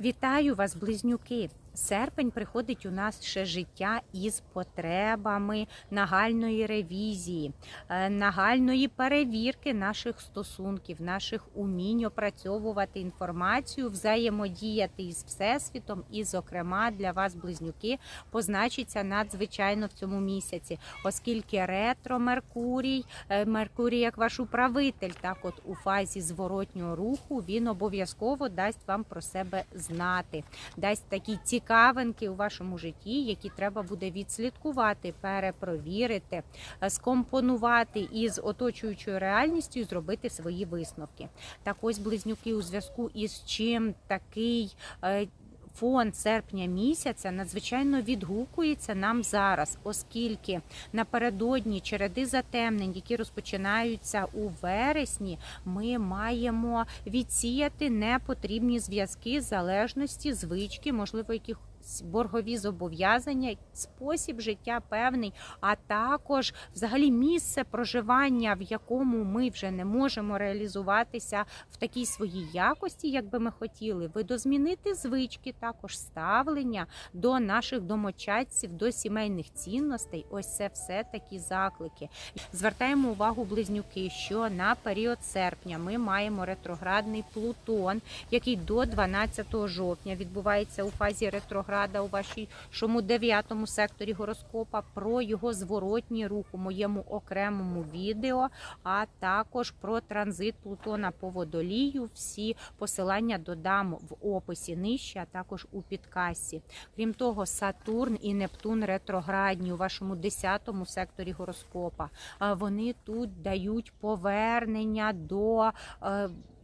Вітаю вас, близнюки! Серпень приходить у нас ще життя із потребами нагальної ревізії, е, нагальної перевірки наших стосунків, наших умінь опрацьовувати інформацію, взаємодіяти із всесвітом, і, зокрема, для вас, близнюки, позначиться надзвичайно в цьому місяці, оскільки ретро Меркурій, е, Меркурій як ваш управитель, так от у фазі зворотнього руху він обов'язково дасть вам про себе знати, дасть такі цікавинки у вашому житті, які треба буде відслідкувати, перепровірити, е, скомпонувати із оточуючою реальністю зробити свої висновки. Так ось близнюки у зв'язку із чим такий. Фон серпня місяця надзвичайно відгукується нам зараз, оскільки напередодні череди затемнень, які розпочинаються у вересні, ми маємо відсіяти непотрібні зв'язки, залежності, звички, можливо, якихось боргові зобов'язання, спосіб життя певний, а також взагалі місце проживання, в якому ми вже не можемо реалізуватися в такій своїй якості, як би ми хотіли, видозмінити звички, також ставлення до наших домочадців, до сімейних цінностей. Ось це все такі заклики. Звертаємо увагу близнюки, що на період серпня ми маємо ретроградний Плутон, який до 12 жовтня відбувається у фазі ретрограда у вашому дев'ятому секторі гороскопа. Про його зворотній рух у моєму окремому відео, а також про транзит Плутона по водолію. Всі посилання додам в описі нижче, а також у підкасі. Крім того, Сатурн і Нептун ретроградні у вашому 10 секторі гороскопа. Вони тут дають повернення до.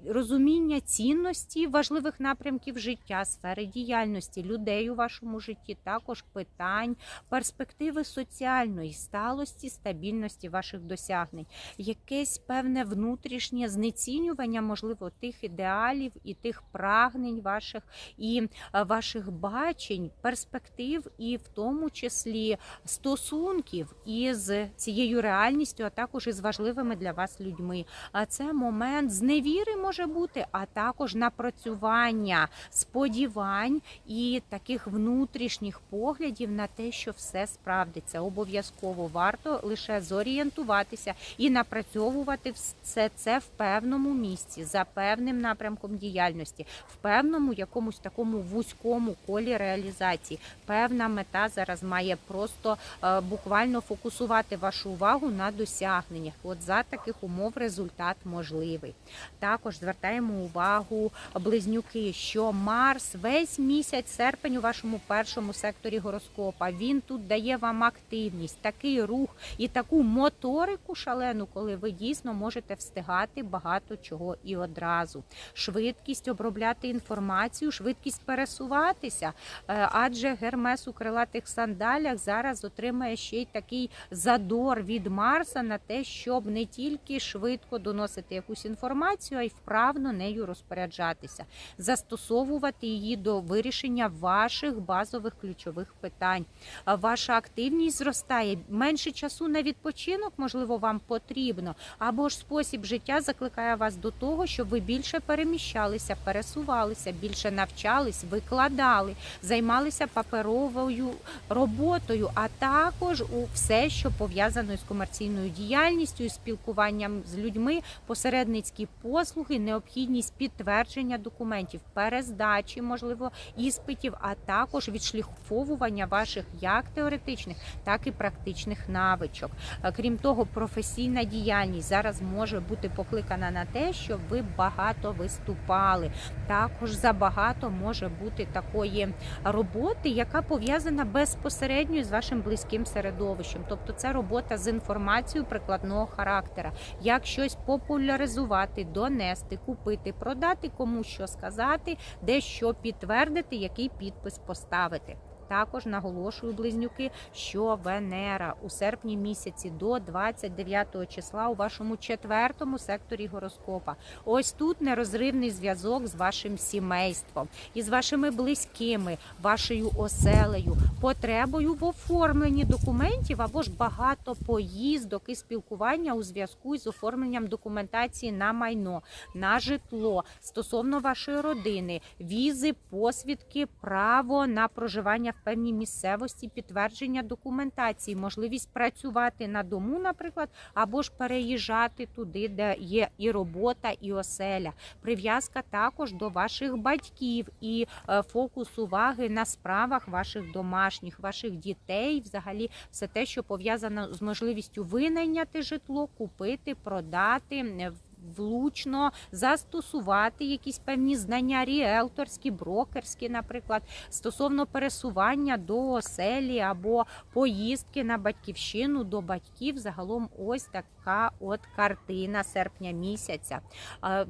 Розуміння цінності важливих напрямків життя, сфери діяльності людей у вашому житті, також питань, перспективи соціальної сталості, стабільності ваших досягнень, якесь певне внутрішнє знецінювання, можливо, тих ідеалів і тих прагнень ваших і е, ваших бачень, перспектив, і в тому числі стосунків із цією реальністю, а також із важливими для вас людьми. А це момент зневіри може бути, а також напрацювання сподівань і таких внутрішніх поглядів на те, що все справдиться. Обов'язково варто лише зорієнтуватися і напрацьовувати все це в певному місці, за певним напрямком діяльності, в певному якомусь такому вузькому колі реалізації. Певна мета зараз має просто е, буквально фокусувати вашу увагу на досягненнях. От за таких умов результат можливий. Також звертаємо увагу близнюки, що Марс весь місяць серпень у вашому першому секторі гороскопа. Він тут дає вам активність, такий рух і таку моторику шалену, коли ви дійсно можете встигати багато чого і одразу. Швидкість обробляти інформацію, швидкість пересуватися. Е, Адже Гермес у крилатих сандалях зараз отримає ще й такий задор від Марса на те, щоб не тільки швидко доносити якусь інформацію, а й вправно нею розпоряджатися, застосовувати її до вирішення ваших базових ключових питань. Ваша активність зростає, менше часу на відпочинок, можливо, вам потрібно, або ж спосіб життя закликає вас до того, щоб ви більше переміщалися, пересувалися, більше навчались, викладали, займалися паперовою роботою, а також у все, що пов'язано з комерційною діяльністю, спілкуванням з людьми, посередницькі послуги, необхідність підтвердження документів, перездачі, можливо, іспитів, а також відшліфовування ваших як теоретичних, так і практичних навичок. Е, Крім того, професійна діяльність зараз може бути покликана на те, щоб ви багато виступали. Також забагато може бути такої роботи, яка пов'язана безпосередньо з вашим близьким середовищем. Тобто це робота з інформацією прикладного характера, як щось популяризувати, донести, купити, продати, кому що сказати, де що підтвердити, який підпис поставити. Також наголошую близнюки, що Венера у серпні місяці до 29 числа у вашому четвертому секторі гороскопа. Ось тут нерозривний зв'язок з вашим сімейством, із вашими близькими, вашою оселею, потребою в оформленні документів або ж багато поїздок і спілкування у зв'язку з оформленням документації на майно, на житло стосовно вашої родини, візи, посвідки, право на проживання в певній місцевості, підтвердження документації, можливість працювати на дому, наприклад, або ж переїжджати туди, де є і робота, і оселя. Прив'язка також до ваших батьків і е, фокус уваги на справах ваших домашніх, ваших дітей, взагалі все те, що пов'язано з можливістю винайняти житло, купити, продати. Влучно застосувати якісь певні знання ріелторські, брокерські, наприклад, стосовно пересування до оселі або поїздки на батьківщину до батьків. Загалом, ось така от картина серпня місяця.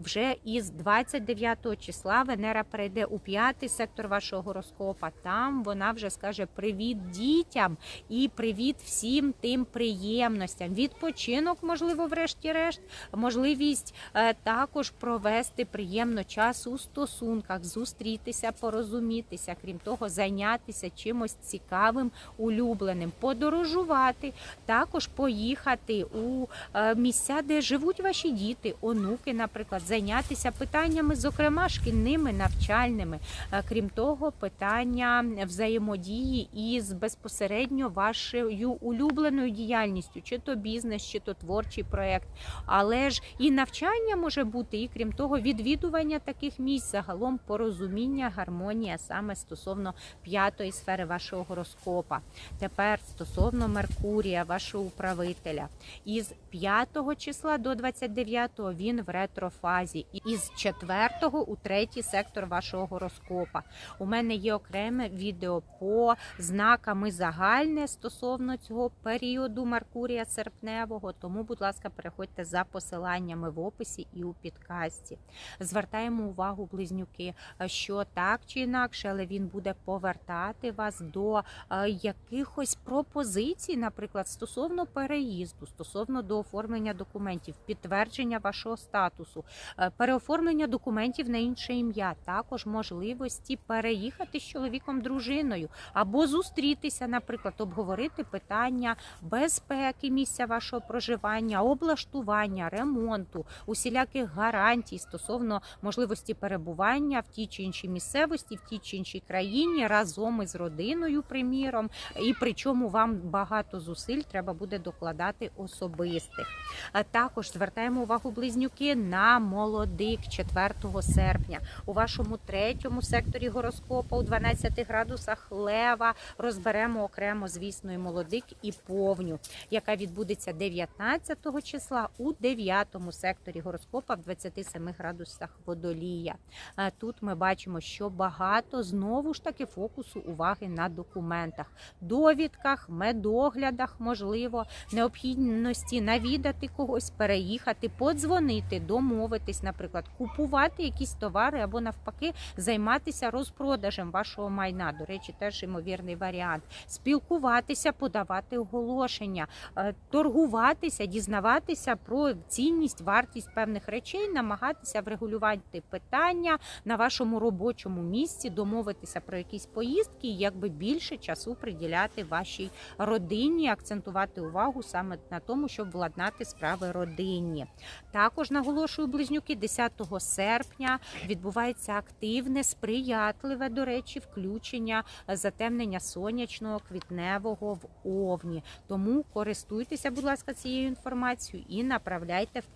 Вже із 29 числа Венера перейде у п'ятий сектор вашого гороскопа. Там вона вже скаже привіт дітям і привіт всім тим приємностям. Відпочинок, можливо, врешті-решт, можливість е, також провести приємно час у стосунках, зустрітися, порозумітися, крім того, зайнятися чимось цікавим, улюбленим, подорожувати, також поїхати у е, місця, де живуть ваші діти, онуки, наприклад, зайнятися питаннями, зокрема шкільними, навчальними. Е, Крім того, питання взаємодії із безпосередньо вашою улюбленою діяльністю, чи то бізнес, чи то творчий проєкт. Але ж і навчання може бути, і крім того, відвідування таких місць, загалом порозуміння, гармонія саме стосовно п'ятої сфери вашого гороскопа. Тепер стосовно Меркурія, вашого управителя, із 5 числа до 29 він в ретрофазі, із 4 у третій сектор вашого гороскопа. У мене є окреме відео по знаками загальне стосовно цього періоду Меркурія серпневого. Тому, будь ласка, переходьте за посиланнями в описі і у підкасті. Звертаємо увагу, близнюки, що так чи інакше, але він буде повертати вас до е, якихось пропозицій, наприклад, стосовно переїзду, стосовно до оформлення документів, підтвердження вашого статусу, е, переоформлення документів на інше ім'я, також можливості переїхати з чоловіком, дружиною або зустрітися, наприклад, обговорити питання безпеки місця вашого проживання, облаштування, ремонту, усіляких гарантій стосовно можливості перебування в тій чи іншій місцевості, в тій чи іншій країні разом із родиною, приміром, і причому вам багато зусиль треба буде докладати особистих. А також звертаємо увагу близнюки на молодик 4 серпня у вашому третьому секторі гороскопа у 12 градусах лева розберемо окремо, звісно, і молодик і повню, яка відбудеться 19 числа у 9 секторі гороскопа в 27 градусах водолія. Е, Тут ми бачимо, що багато знову ж таки фокусу уваги на документах, довідках, медоглядах, можливо, необхідності навідати когось, переїхати, подзвонити, домовитись, наприклад, купувати якісь товари або навпаки займатися розпродажем вашого майна. До речі, теж ймовірний варіант. Спілкуватися, подавати оголошення, е, торгуватися, дізнаватися про цінність, вартість певних речей, намагатися врегулювати питання на вашому робочому місці, домовитися про якісь поїздки, і якби більше часу приділяти вашій родині, акцентувати увагу саме на тому, щоб владнати справи родинні. Також наголошую близнюки 10 серпня відбувається активне, сприятливе, до речі, включення затемнення сонячного квітневого в овні. Тому користуйтеся, будь ласка, цією інформацією і направляйте в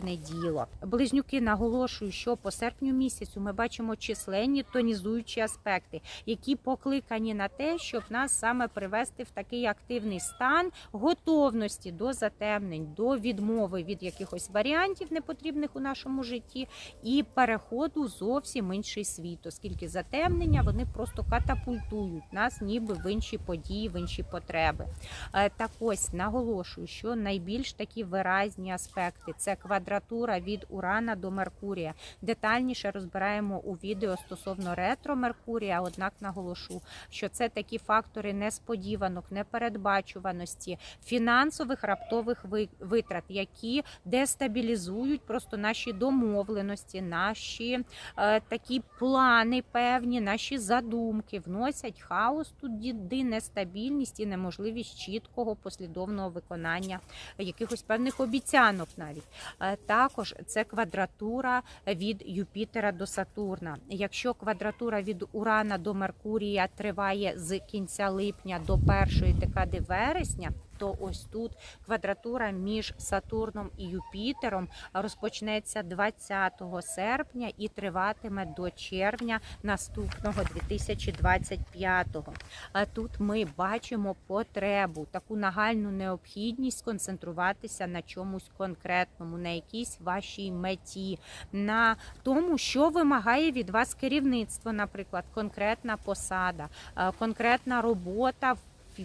потрібне діло. Близнюки наголошую, що по серпню місяцю ми бачимо численні тонізуючі аспекти, які покликані на те, щоб нас саме привести в такий активний стан готовності до затемнень, до відмови від якихось варіантів непотрібних у нашому житті і переходу зовсім інший світ, оскільки затемнення вони просто катапультують нас, ніби в інші події, в інші потреби. Е, Так ось наголошую, що найбільш такі виразні аспекти це квадратура квадратура від Урана до Меркурія. Детальніше розбираємо у відео стосовно ретро Меркурія. Однак наголошу, що це такі фактори несподіванок, непередбачуваності, фінансових раптових витрат, які дестабілізують просто наші домовленості, наші е, такі плани певні, наші задумки, вносять хаос туди, нестабільність і неможливість чіткого послідовного виконання якихось певних обіцянок навіть. Також це квадратура від Юпітера до Сатурна. Якщо квадратура від Урана до Меркурія триває з кінця липня до першої декади вересня. То ось тут квадратура між Сатурном і Юпітером розпочнеться 20 серпня і триватиме до червня наступного 2025-го. А Тут ми бачимо потребу, таку нагальну необхідність сконцентруватися на чомусь конкретному, на якійсь вашій меті, на тому, що вимагає від вас керівництво, наприклад, конкретна посада, е, конкретна робота в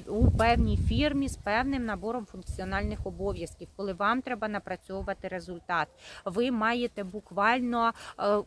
у певній фірмі з певним набором функціональних обов'язків, коли вам треба напрацьовувати результат. Ви маєте буквально е,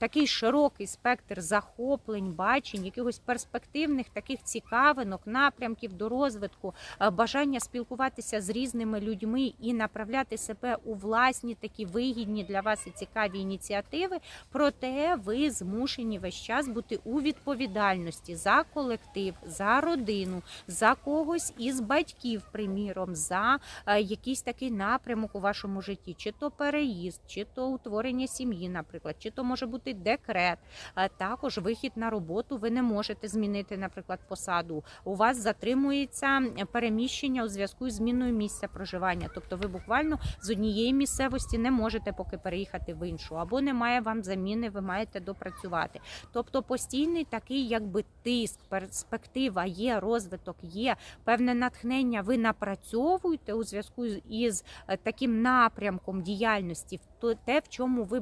такий широкий спектр захоплень, бачень, якихось перспективних таких цікавинок, напрямків до розвитку, е, бажання спілкуватися з різними людьми і направляти себе у власні такі вигідні для вас і цікаві ініціативи. Проте ви змушені весь час бути у відповідальності за колектив, за родину, за когось із батьків, приміром, за е, якийсь такий напрямок у вашому житті, чи то переїзд, чи то утворення сім'ї, наприклад, чи то може бути декрет. Е, Також вихід на роботу ви не можете змінити, наприклад, посаду. У вас затримується переміщення у зв'язку з зміною місця проживання. Тобто ви буквально з однієї місцевості не можете поки переїхати в іншу, або немає вам заміни, ви маєте допрацювати. Тобто постійний такий, якби тиск, перспектива є, розвиток є, певне натхнення ви напрацьовуєте у зв'язку із е, таким напрямком діяльності, те, в чому ви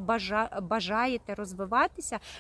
бажаєте розвиватися,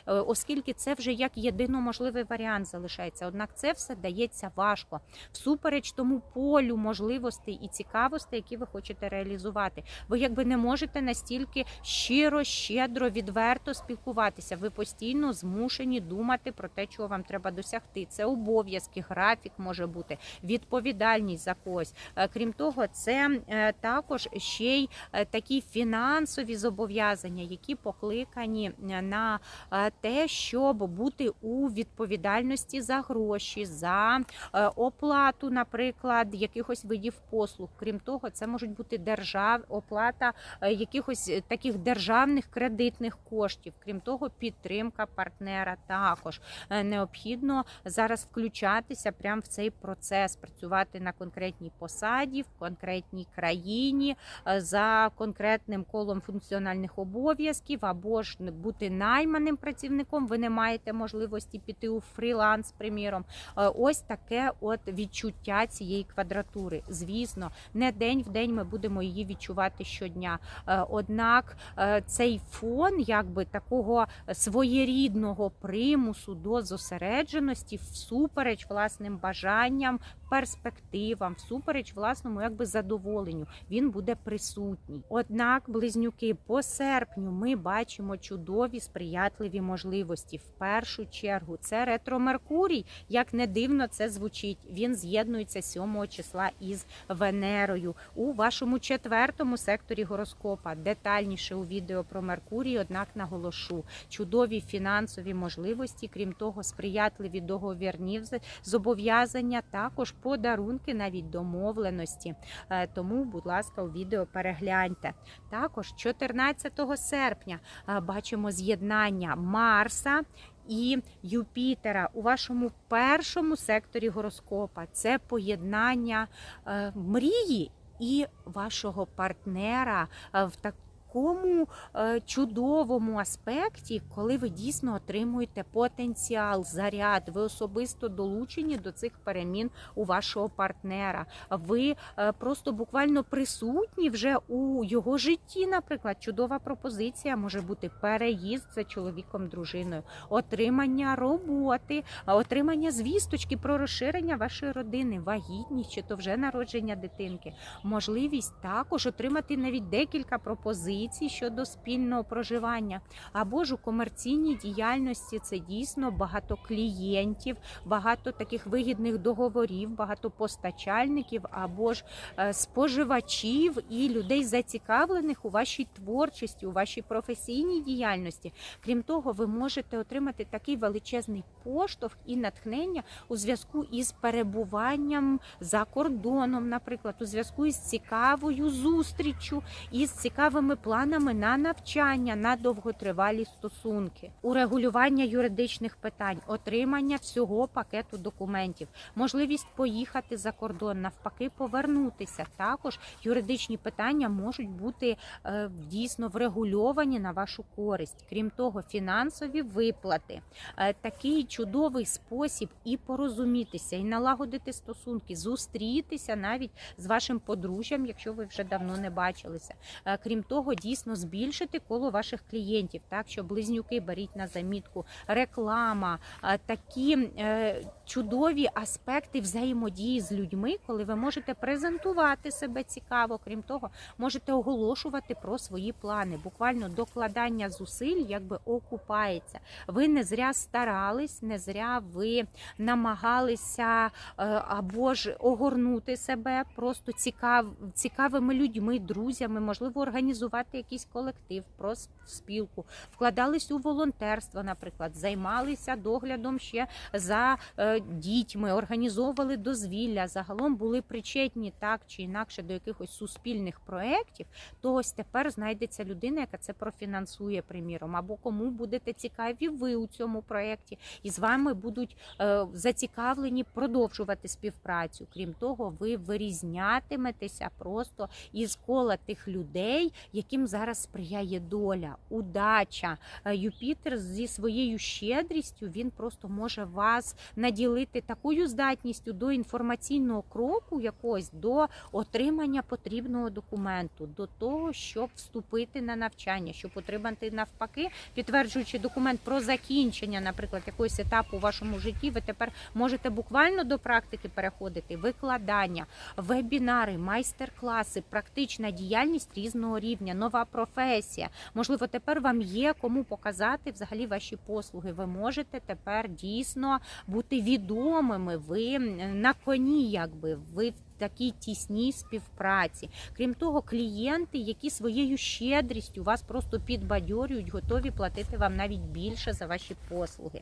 е, оскільки це вже як єдино можливий варіант залишається. Однак це все дається важко, всупереч тому полю можливостей і цікавостей, які ви хочете реалізувати. Ви якби не можете настільки щиро, щедро, відверто спілкуватися. Ви постійно змушені думати про те, чого вам треба досягти. Це обов'язки, графік може бути, відповідальність за когось. Е, Крім того, це е, також ще й такі фінансові зобов'язання, які покликані на е, те, щоб бути у відповідальності за гроші, за е, оплату, наприклад, якихось видів послуг. Крім того, це можуть бути держав, оплата е, якихось таких державних кредитних коштів. Крім того, підтримка партнера також необхідно зараз включатися прямо в цей процес, працювати на конкретній посаді, в конкретній країні за конкретним колом функціональних обов'язків, або ж бути найманим працівником. Ви не маєте можливості піти у фріланс, приміром. Е, Ось таке от відчуття цієї квадратури. Звісно, не день в день ми будемо її відчувати щодня. Е, Однак е, цей фон, якби такого своєрідного примусу до зосередженості, всупереч власним бажанням, перспективам, всупереч власному якби задоволенню, він буде присутній. Однак, близнюки, по серпню ми бачимо чудові сприятливі можливості. В першу чергу це ретро Меркурій. Як не дивно це звучить. Він з'єднується 7 числа із Венерою у вашому четвертому секторі гороскопа. Детальніше у відео про Меркурій, однак наголошу чудові фінансові можливості, крім того, сприятливі договірні зобов'язання, також подарунки, навіть домовленості. Е, Тому, будь ласка, у відео перегляньте. Також 14 серпня е, бачимо з'єднання Марса. І Юпітера у вашому першому секторі гороскопа це поєднання е, мрії і вашого партнера е, в такому е, чудовому аспекті, коли ви дійсно отримуєте потенціал, заряд, ви особисто долучені до цих перемін у вашого партнера. Ви е, просто буквально присутні вже у його житті. Наприклад, чудова пропозиція може бути переїзд за чоловіком, дружиною, отримання роботи, отримання звісточки про розширення вашої родини, вагітність чи то вже народження дитинки. Можливість також отримати навіть декілька пропозицій пропозицій щодо спільного проживання, або ж у комерційній діяльності це дійсно багато клієнтів, багато таких вигідних договорів, багато постачальників або ж е, споживачів і людей зацікавлених у вашій творчості, у вашій професійній діяльності. Крім того, ви можете отримати такий величезний поштовх і натхнення у зв'язку із перебуванням за кордоном, наприклад, у зв'язку із цікавою зустріччю із цікавими планами на навчання, на довготривалі стосунки, урегулювання юридичних питань, отримання всього пакету документів, можливість поїхати за кордон, навпаки, повернутися. Також юридичні питання можуть бути е, дійсно врегульовані на вашу користь. Крім того, фінансові виплати Е, такий чудовий спосіб і порозумітися, і налагодити стосунки, зустрітися навіть з вашим подружжям, якщо ви вже давно не бачилися. Е, Крім того, дійсно збільшити коло ваших клієнтів, так що близнюки беріть на замітку, реклама, такі е, чудові аспекти взаємодії з людьми, коли ви можете презентувати себе цікаво. Крім того, можете оголошувати про свої плани. Буквально докладання зусиль якби окупається. Ви не зря старались, не зря ви намагалися е, або ж огорнути себе просто цікав, цікавими людьми, друзями, можливо, організувати якийсь колектив, просто спілку, вкладались у волонтерство, наприклад, займалися доглядом ще за е, дітьми, організовували дозвілля, загалом були причетні так чи інакше до якихось суспільних проєктів, то ось тепер знайдеться людина, яка це профінансує, приміром, або кому будете цікаві ви у цьому проєкті, і з вами будуть е, зацікавлені продовжувати співпрацю. Крім того, ви вирізнятиметеся просто із кола тих людей, яким зараз сприяє доля, удача. Е, Юпітер зі своєю щедрістю він просто може вас наділити такою здатністю до інформаційного кроку, якогось до отримання потрібного документу, до того, щоб вступити на навчання, щоб отримати навпаки, підтверджуючи документ про закінчення, наприклад, якогось етапу у вашому житті, ви тепер можете буквально до практики переходити, викладання, вебінари, майстер-класи, практична діяльність різного рівня, нова професія. Можливо, тепер вам є кому показати взагалі ваші послуги. Ви можете тепер дійсно бути відомими. Ви на коні, якби ви. Такій тісній співпраці, крім того, клієнти, які своєю щедрістю вас просто підбадьорюють, готові платити вам навіть більше за ваші послуги.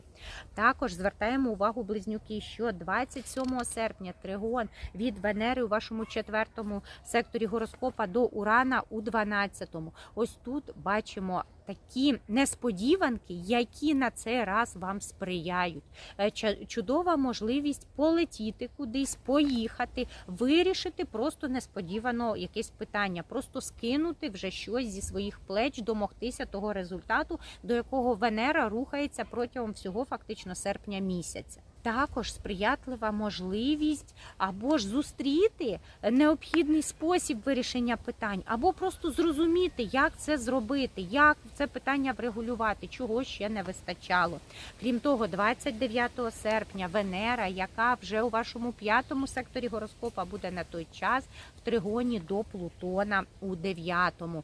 Також звертаємо увагу близнюки, що 27 серпня тригон від Венери у вашому четвертому секторі гороскопа до Урана у 12-му. Ось тут бачимо такі несподіванки, які на цей раз вам сприяють. Е, Чудова можливість полетіти кудись, поїхати, вирішити просто несподівано якесь питання, просто скинути вже щось зі своїх плеч, домогтися того результату, до якого Венера рухається протягом всього фактично серпня місяця. Також сприятлива можливість або ж зустріти необхідний спосіб вирішення питань, або просто зрозуміти, як це зробити, як це питання врегулювати, чого ще не вистачало. Крім того, 29 серпня Венера, яка вже у вашому п'ятому секторі гороскопа буде на той час в тригоні до Плутона у дев'ятому.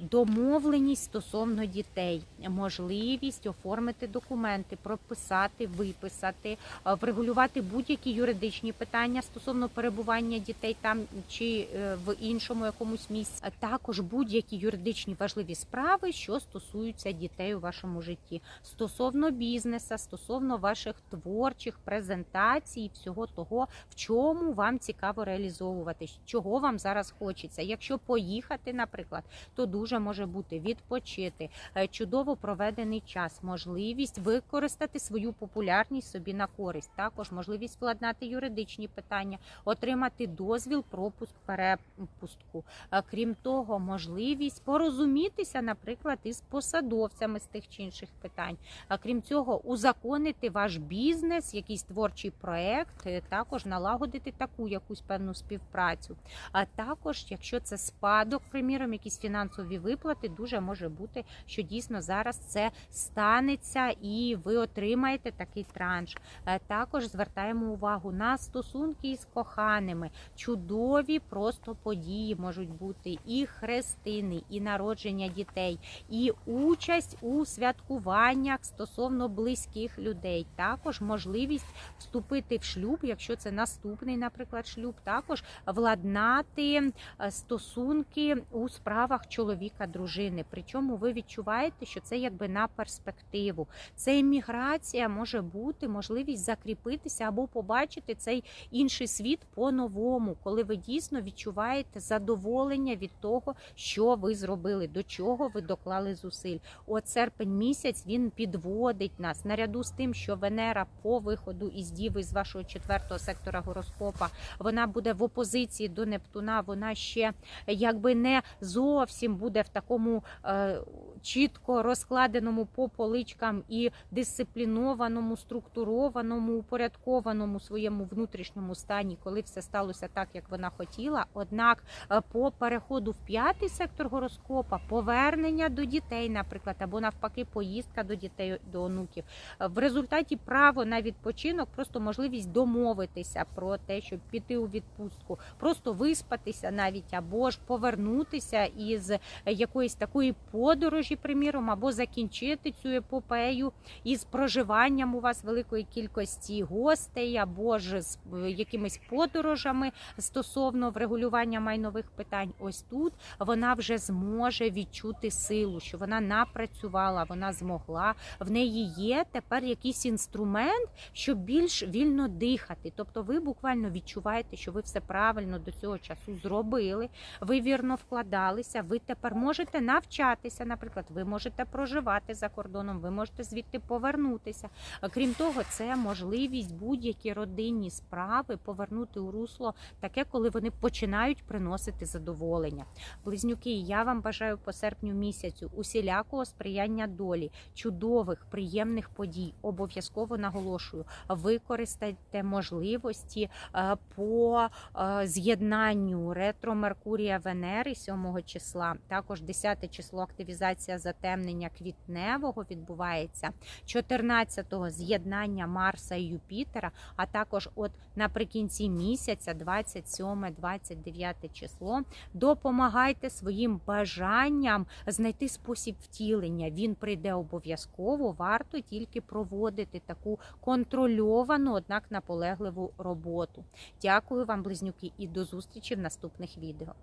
Домовленість стосовно дітей, можливість оформити документи, прописати, виписати, е, врегулювати будь-які юридичні питання стосовно перебування дітей там чи е, в іншому якомусь місці. Також будь-які юридичні важливі справи, що стосуються дітей у вашому житті, стосовно бізнеса, стосовно ваших творчих презентацій, всього того, в чому вам цікаво реалізовуватись, чого вам зараз хочеться. Якщо поїхати, наприклад, то дуже може бути відпочити, е, чудово проведений час, можливість використати свою популярність собі на користь. Також можливість вкладнати юридичні питання, отримати дозвіл, пропуск, перепустку. Е, Крім того, можливість порозумітися, наприклад, із посадовцями з тих чи інших питань. Крім цього, узаконити ваш бізнес, якийсь творчий проект, е, також налагодити таку якусь певну співпрацю. А також, якщо це спадок, приміром, якісь фінансові фінансові виплати. Дуже може бути, що дійсно зараз це станеться і ви отримаєте такий транш. Е, Також звертаємо увагу на стосунки із коханими. Чудові просто події можуть бути і хрестини, і народження дітей, і участь у святкуваннях стосовно близьких людей. Також можливість вступити в шлюб, якщо це наступний, наприклад, шлюб, також владнати е, стосунки у справах чоловіка, дружини. Причому ви відчуваєте, що це якби на перспективу. Це імміграція може бути можливість закріпитися або побачити цей інший світ по-новому, коли ви дійсно відчуваєте задоволення від того, що ви зробили, до чого ви доклали зусиль. От серпень місяць він підводить нас наряду з тим, що Венера по виходу із Діви з вашого четвертого сектора гороскопа вона буде в опозиції до Нептуна. Вона ще якби не зовсім буде в такому е, чітко розкладеному по поличкам і дисциплінованому, структурованому, упорядкованому своєму внутрішньому стані, коли все сталося так, як вона хотіла. Однак е, по переходу в п'ятий сектор гороскопа, повернення до дітей, наприклад, або навпаки, поїздка до дітей до онуків. Е, В результаті право на відпочинок, просто можливість домовитися про те, щоб піти у відпустку, просто виспатися навіть або ж повернутися із якоїсь такої подорожі, приміром, або закінчити цю епопею із проживанням у вас великої кількості гостей, або ж з е, якимись подорожами стосовно врегулювання майнових питань. Ось тут вона вже зможе відчути силу, що вона напрацювала, вона змогла. В неї є тепер якийсь інструмент, щоб більш вільно дихати. Тобто, ви буквально відчуваєте, що ви все правильно до цього часу зробили. Ви вірно вкладалися. Ви тепер можете навчатися. Наприклад, ви можете проживати за кордоном, ви можете звідти повернутися. Крім того, це можливість будь-які родинні справи повернути у русло таке, коли вони починають приносити задоволення. Близнюки, я вам бажаю по серпню місяцю усілякого сприяння долі, чудових, приємних подій. Обов'язково наголошую, використайте можливості е, по е, з'єднанню ретро Меркурія Венери 7 числа. Також 10 число активізація затемнення квітневого відбувається. 14-го з'єднання Марса і Юпітера, а також от наприкінці місяця, 27-29 число, допомагайте своїм бажанням знайти спосіб втілення. Він прийде обов'язково, варто тільки проводити таку контрольовану, однак наполегливу роботу. Дякую вам, близнюки, і до зустрічі в наступних відео.